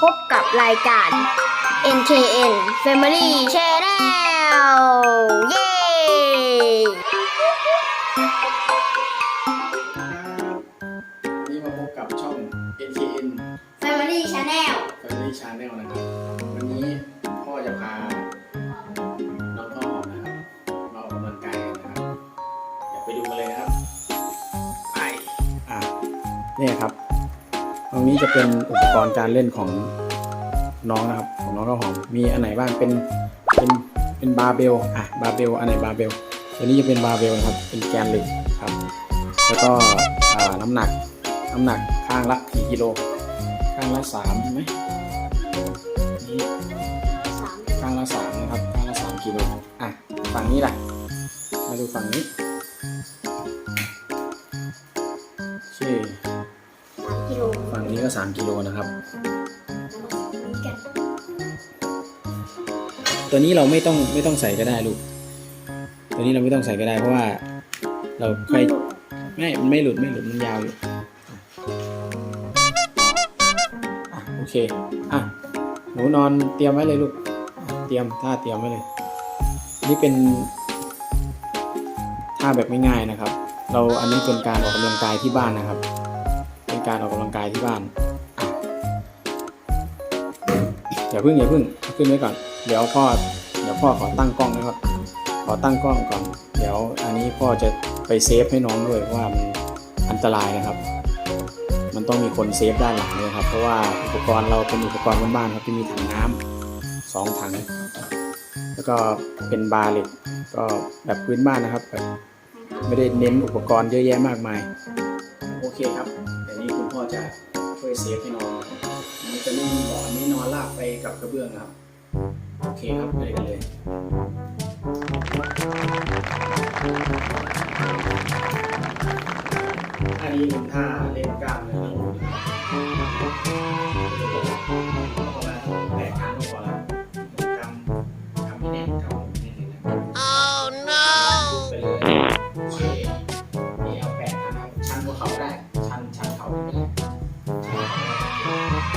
พบกับรายการ NKN Family Channel เย้ นี่มาพบกับช่อง NKN Family Channel Family Channel นะครับ วันนี้พ่อจะพา น้องข้าวหอมนะครับมาออกกำลังกายกันนะครับเดี๋ยวไปดูกันเลยนะครับ ไป อะเนี่ยครับ ตรงนี้จะเป็นอุปกรณ์การเล่นของน้องนะครับ ของน้องข้าวหอมมีอันไหนบ้างเป็นเป็นเป็นบาเบลอะบาเบลอันไหนบาเบลตัวนี้จะเป็นบาเบลนะครับ เป็นแกนเหล็กครับ แล้วก็อ่าน้ำหนักน้ำหนักข้างละกี่กิโลข้างละสามไหมนี่ข้างละสามนะครับข้างละสามกิโลอะฝั่งนี้ล่ะมาดูฝั่งนี้ โลฝั่งนี้ก็สามกิโลนะครับ ตัวนี้เราไม่ต้องไม่ต้องใส่ก็ได้ลูก ตัวนี้เราไม่ต้องใส่ก็ได้เพราะว่า เราค่อยไม่มันไม่หลุดไม่หลุดมันยาวอยู่อะโอเค อะ หนูนอนเตรียมไว้เลยลูกอะเตรียมท่าเตรียมไว้เลย นี่เป็นท่าแบบง่ายๆนะครับ เราอันนี้เป็นการออกกำลังกายที่บ้านนะครับ เป็นการออกกำลังกายที่บ้านอย่าพึ่งอย่าพึ่งขึ้นไว้ก่อน เดี๋ยวพ่อเดี๋ยวพ่อขอตั้งกล้องนะครับ ขอตั้งกล้องก่อน เดี๋ยวอันนี้พ่อจะไปเซฟให้น้องด้วยเพราะว่ามันอันตรายนะครับ มันต้องมีคนเซฟด้านหลังเลยครับ เพราะว่าอุปกรณ์เราเป็นอุปกรณ์บ้านๆครับที่มีถังน้ำสองถัง แล้วก็เป็นบาร์เหล็กก็แบบพื้นบ้านนะครับแบบไม่ได้เน้นอุปกรณ์เยอะแยะมากมาย โอเคครับแต่นี้คุณพ่อจะช่วยเซฟให้น้องนะครับอันนี้จะไม่มีเบาอันนี้นอนลากไปกับกระเบื้องครับ โอเคครับไปกันเลยอันนี้เป็นท่าเล่นกล้ามนะ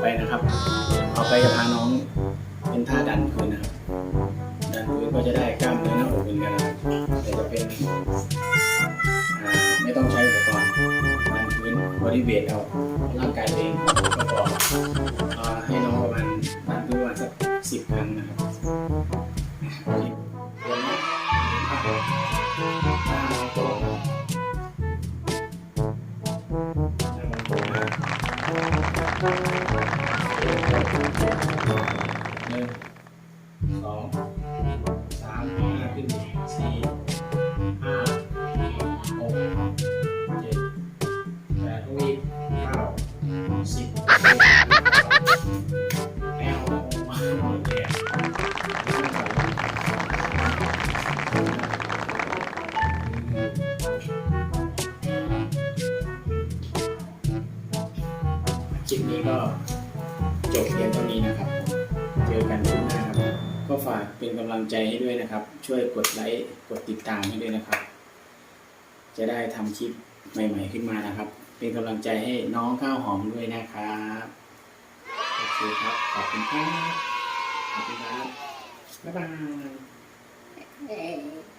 ไปนะครับ ต่อไปจะพาน้องเป็นท่าดันพื้นนะครับ ดันพื้นก็จะได้กล้ามเนื้อหน้าอกเป็นกันนะครับแต่จะเป็นไม่ต้องใช้อุปกรณ์ดันพื้นบริเวณเอาร่างกายเองก็พออ่าให้น้อง หนึ่งสองสามห้าขึ้นสี่ห้าหกเจ็ดแปดอีกเก้าสิบแอลมาหมดคลิปนี้ก็จบเพียงเท่านี้นะครับ เจอกันคลิปหน้าครับ ก็ฝากเป็นกำลังใจให้ด้วยนะครับ ช่วยกดไลค์กดติดตามให้ด้วยนะครับ จะได้ทำคลิปใหม่ ๆ ขึ้นมานะครับ เป็นกำลังใจให้น้องข้าวหอมด้วยนะครับโอเคครับขอบคุณครับขอบคุณครับบ๊ายบาย